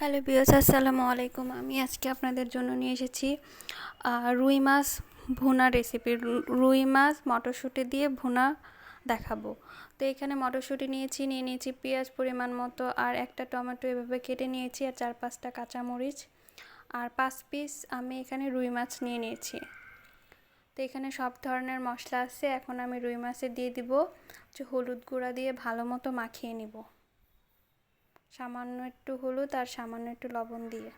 Hello বিয়স আসসালামু আলাইকুম। আমি আজকে আপনাদের জন্য নিয়ে এসেছি রুই মাছ ভুনা রেসিপি রুই মাছ মটরশুঁটি দিয়ে ভুনা দেখাবো। তো এখানে মটরশুঁটি নিয়েছি, নিয়ে নিয়েছি পেঁয়াজ পরিমাণ মতো আর একটা টমেটো এভাবে কেটে নিয়েছি আর চার পাঁচটা কাঁচামরিচ। আর পাঁচ পিস আমি এখানে রুই মাছ নিয়ে নিয়েছি। তো এখানে সব ধরনের মশলা আছে, এখন আমি রুই মাছে দিয়ে দিব, যে হলুদ গুঁড়া দিয়ে ভালো মতো মাখিয়ে নিব। সামান্য একটু হলুদ আর সামান্য একটু লবণ দিয়ে।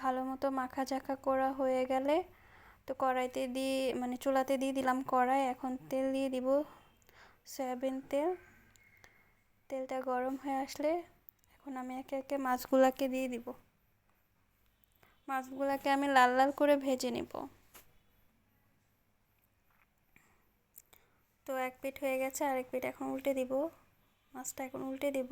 ভালো মতো মাখা চাখা করা হয়ে গেলে তো কড়াইতে দিয়ে মানে চুলাতে দিয়ে দিলাম কড়াই। এখন তেল দিয়ে দিব সয়াবিন তেল। তেলটা গরম হয়ে আসলে এখন আমি একে একে মাছগুলাকে দিয়ে দিব। মাছগুলাকে আমি লাল লাল করে ভেজে নেব। তো এক পিঠ হয়ে গেছে, আরেক পিঠ এখন উল্টে দিব। মাছটা এখন উল্টে দিব।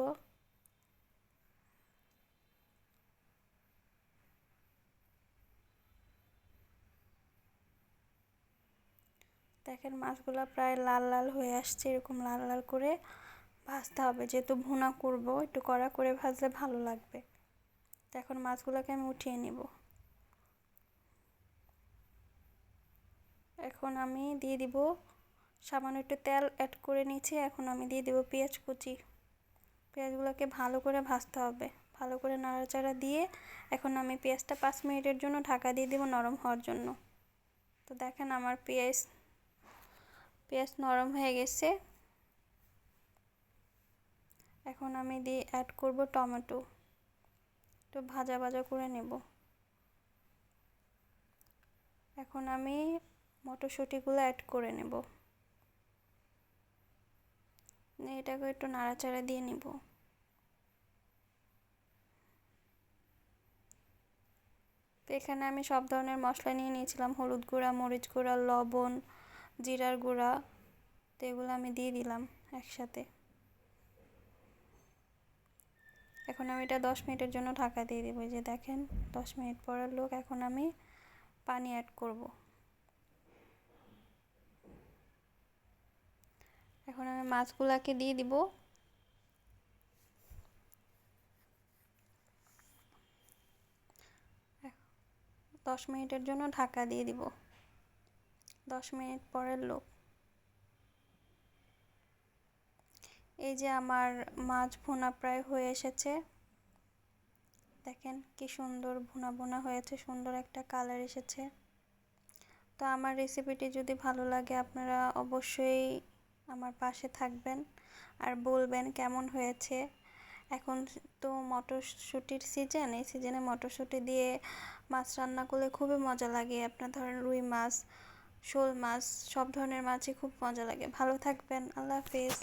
দেখেন মাছগুলো প্রায় লাল লাল হয়ে আসছে, এরকম লাল লাল করে ভাজতে হবে। যেহেতু ভুনা করব, একটু কড়া করে ভাজলে ভালো লাগবে। তো এখন মাছগুলোকে আমি উঠিয়ে নেব। এখন আমি দিয়ে দিব সামান্য একটু তেল অ্যাড করে নিয়েছি, এখন আমি দিয়ে দেবো পেঁয়াজ কুচি। পেঁয়াজগুলোকে ভালো করে ভাজতে হবে। ভালো করে নাড়াচাড়া দিয়ে এখন আমি পেঁয়াজটা পাঁচ মিনিটের জন্য ঢাকা দিয়ে দেবো নরম হওয়ার জন্য। তো দেখেন আমার পেঁয়াজ পেঁয়াজ নরম হয়ে গেছে। এখন আমি দিয়ে অ্যাড করব টমেটো। একটু ভাজা ভাজা করে নেব। এখন আমি মটরশুঁটিগুলো অ্যাড করে নেব। এটাকে একটু নাড়াচাড়া দিয়ে নিব। তো এখানে আমি সব ধরনের মশলা নিয়ে নিয়েছিলাম। হলুদ গুঁড়া, মরিচ গুঁড়া, লবণ, জিরার গুঁড়া, তো এগুলো আমি দিয়ে দিলাম একসাথে। এখন আমি এটা দশ মিনিটের জন্য ঢাকা দিয়ে দেবো। যে দেখেন, দশ মিনিট পরের লোক, এখন আমি পানি অ্যাড করব। এখন আমি মাছগুলাকে দিয়ে দিব। দশ মিনিটের জন্য ঢাকা দিয়ে দিব। দশ মিনিট পরের লোক। এই যে আমার মাছ ভুনা প্রায় হয়ে এসেছে। দেখেন কি সুন্দর ভুনা ভুনা হয়েছে, সুন্দর একটা কালার এসেছে। তো আমার রেসিপিটি যদি ভালো লাগে আপনারা অবশ্যই আমার পাশে থাকবেন আর বলবেন কেমন হয়েছে। এখন তো মটরশুঁটির সিজন এই সিজনে মটরশুঁটি দিয়ে মাছ রান্না করলে খুবই মজা লাগে। আপনার ধরেন রুই মাছ, শোল মাছ, সব ধরনের মাছই খুব মজা লাগে। ভালো থাকবেন, আল্লাহ হাফিজ।